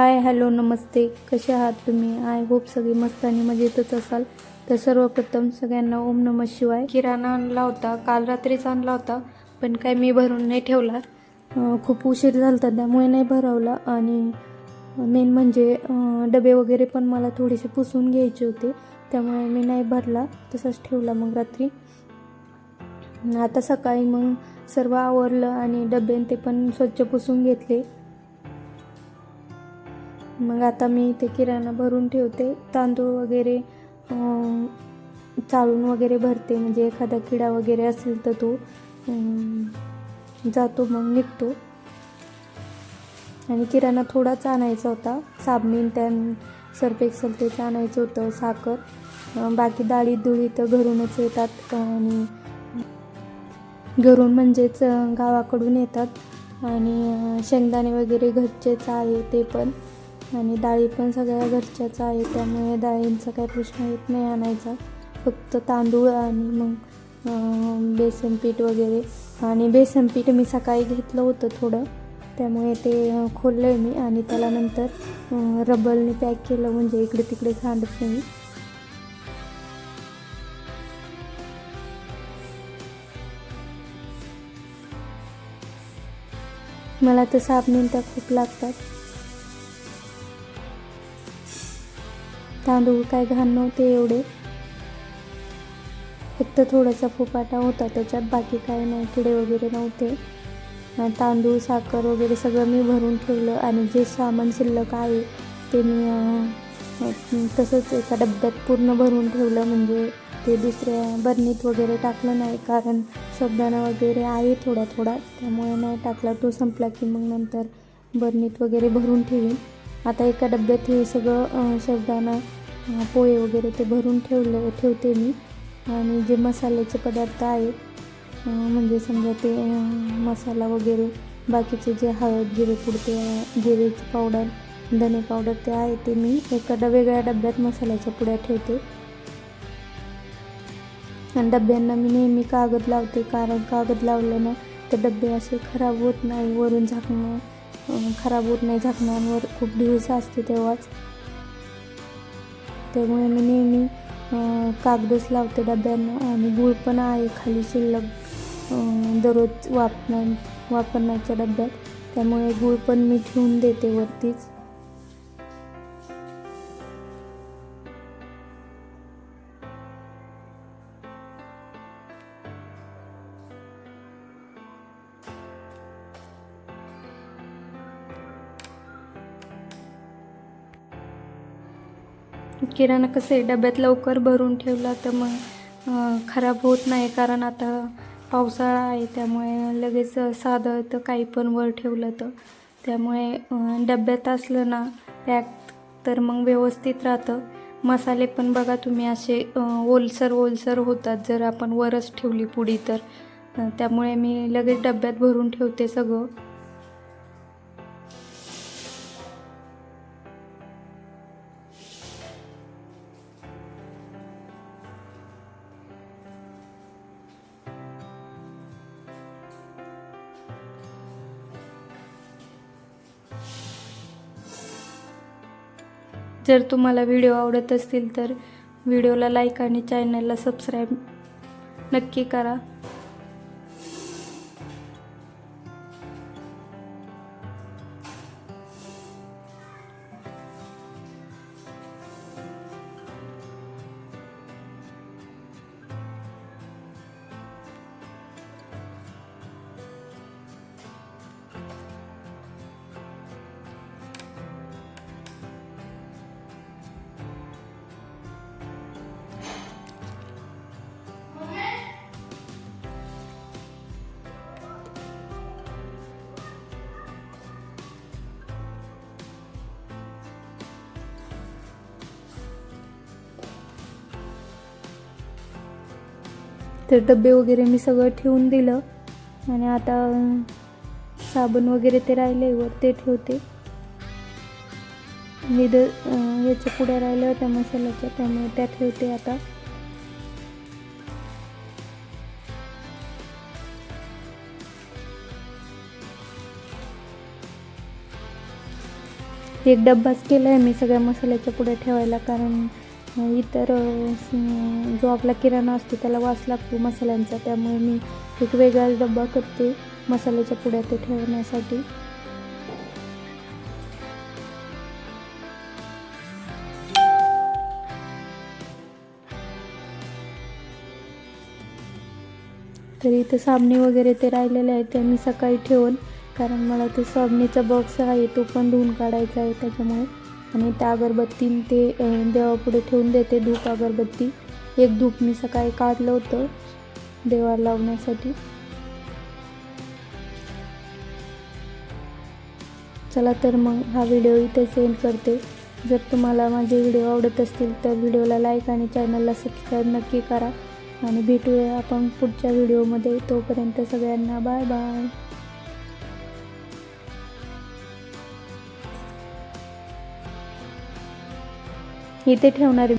Hi hello नमस्ते. कसे आहात तुम्ही? आय होप सगळी मस्त आणि मजेतच असाल. तर सर्वप्रथम सगळ्यांना ओम नम शिवाय. किराणा आणला होता. काल रात्रीच आणला होता पण काय मी भरून नाही ठेवला. खूप उशीर झाला होता त्यामुळे नाही भरवला. आणि मेन म्हणजे डबे वगैरे पण मला थोडेसे पुसून घ्यायचे होते. त्यामुळे मी नाही भरला. तसाच ठेवला मग रात्री. आता सकाळी मग सर्व आवरलं आणि डबे ते पण स्वच्छ पुसून घेतले. मग आता मी इथे किराणा भरून ठेवते. तांदूळ वगैरे चाळून वगैरे भरते. म्हणजे एखादा किडा वगैरे असेल तर तो जातो मग निघतो. आणि किराणा थोडाच आणायचा होता. साबणीन त्यान सर्फ एक्सल तेच आणायचं होतं. साखर. बाकी डाळी दुळी तर घरूनच येतात. आणि घरून म्हणजेच गावाकडून येतात. आणि शेंगदाणे वगैरे घरचेच आहे ते पण. आणि डाळी पण सगळ्या घरच्याच आहे त्यामुळे डाळींचा काही प्रश्न येत नाही आणायचा. फक्त तांदूळ आणि मग बेसन पीठ वगैरे. आणि बेसन पीठ मी सकाळी घेतलं होतं थोडं. त्यामुळे ते खोललं आहे मी आणि त्याला नंतर रबलने रबरने पॅक केलं म्हणजे इकडे तिकडे सांडत नाही. मला तर साबण त्या खूप लागतात. तांदूळ काय घाण नव्हते एवढे. फक्त थोडासा फुपाटा होता त्याच्यात बाकी काय नाही किडे वगैरे नव्हते. तांदूळ साखर वगैरे सगळं मी भरून ठेवलं आणि जे सामान शिल्लक आहे ते मी तसंच एका डब्यात पूर्ण भरून ठेवलं. म्हणजे ते दुसऱ्या बरणीत वगैरे टाकलं नाही कारण शब्दाना वगैरे आहे थोडा थोडा त्यामुळे नाही टाकला. तो संपला की मग नंतर बरणीत वगैरे भरून ठेवीन. आता एका डब्यात हे सगळं शब्दाना पोहे वगैरे ते भरून ठेवलं ठेवते मी. आणि जे मसाल्याचे पदार्थ आहेत म्हणजे समजा ते मसाला वगैरे बाकीचे जे हळद जिरे पुडते जिरेची पावडर धने पावडर ते आहे ते मी एका ड वेगळ्या डब्यात मसाल्याच्या पुड्या ठेवते. आणि डब्यांना मी नेहमी कागद लावते कारण कागद लावलं ते तर डबे असे खराब होत नाही वरून झाकणं खराब होत नाही झाकणांवर खूप दिवस असते तेव्हाच. त्यामुळे मी नेहमी कागदच लावते डब्यांना आणि गुळ पण आहे खाली शिल्लक दररोज वापर वापरण्याच्या डब्यात. त्यामुळे गुळ पण मी ठेवून देते वरतीच. किराणा कसं आहे? डब्यात लवकर भरून ठेवला तर मग खराब होत नाही. कारण आता पावसाळा आहे त्यामुळे लगेच साधं तर काही पण वर ठेवलं तर. त्यामुळे डब्यात असलं ना पॅक तर मग व्यवस्थित राहतं. मसाले पण बघा तुम्ही असे ओलसर ओलसर होतात. जर आपण वरच ठेवली पुडी तर. त्यामुळे मी लगेच डब्यात भरून ठेवते सगळं. जर तुम्हाला व्हिडिओ आवडत असतील तर व्हिडिओला लाईक आणि चॅनलला सबस्क्राईब नक्की करा. तर डबे वगैरे मी सगळं ठेवून दिलं. आणि आता साबण वगैरे ते राहिले वर ते ठेवते. निद याच्यापुढे राहिल्या होत्या मसाल्याच्या त्यामुळे त्या ठेवते आता. एक डब्बाच केला आहे मी सगळ्या मसाल्याच्या पुढे ठेवायला कारण इतर जो आपला किराणा असतो त्याला वास लागतो मसाल्यांचा. त्यामुळे मी एक वेगळाच डब्बा करते मसाल्याच्या पुड्या ते ठेवण्यासाठी. तर इथे साबणी वगैरे ते राहिलेले आहेत ते मी सकाळी ठेवून कारण मला ते साबणीचा बॉक्स आहे तो पण धुवून काढायचा आहे त्याच्यामुळे. आणि त्या अगरबत्ती ते देवापुढे ठेवून देते धूप अगरबत्ती. एक धूप मी सकाळी काढलं होतं देवाला लावण्यासाठी. चला तर मग हा व्हिडिओ इथे सेंड करते. जर तुम्हाला माझे व्हिडिओ आवडत असतील तर व्हिडिओला लाईक आणि चॅनलला सबस्क्राईब नक्की करा. आणि भेटूया आपण पुढच्या व्हिडिओमध्ये. तोपर्यंत सगळ्यांना बाय बाय. इथे ठेवणारे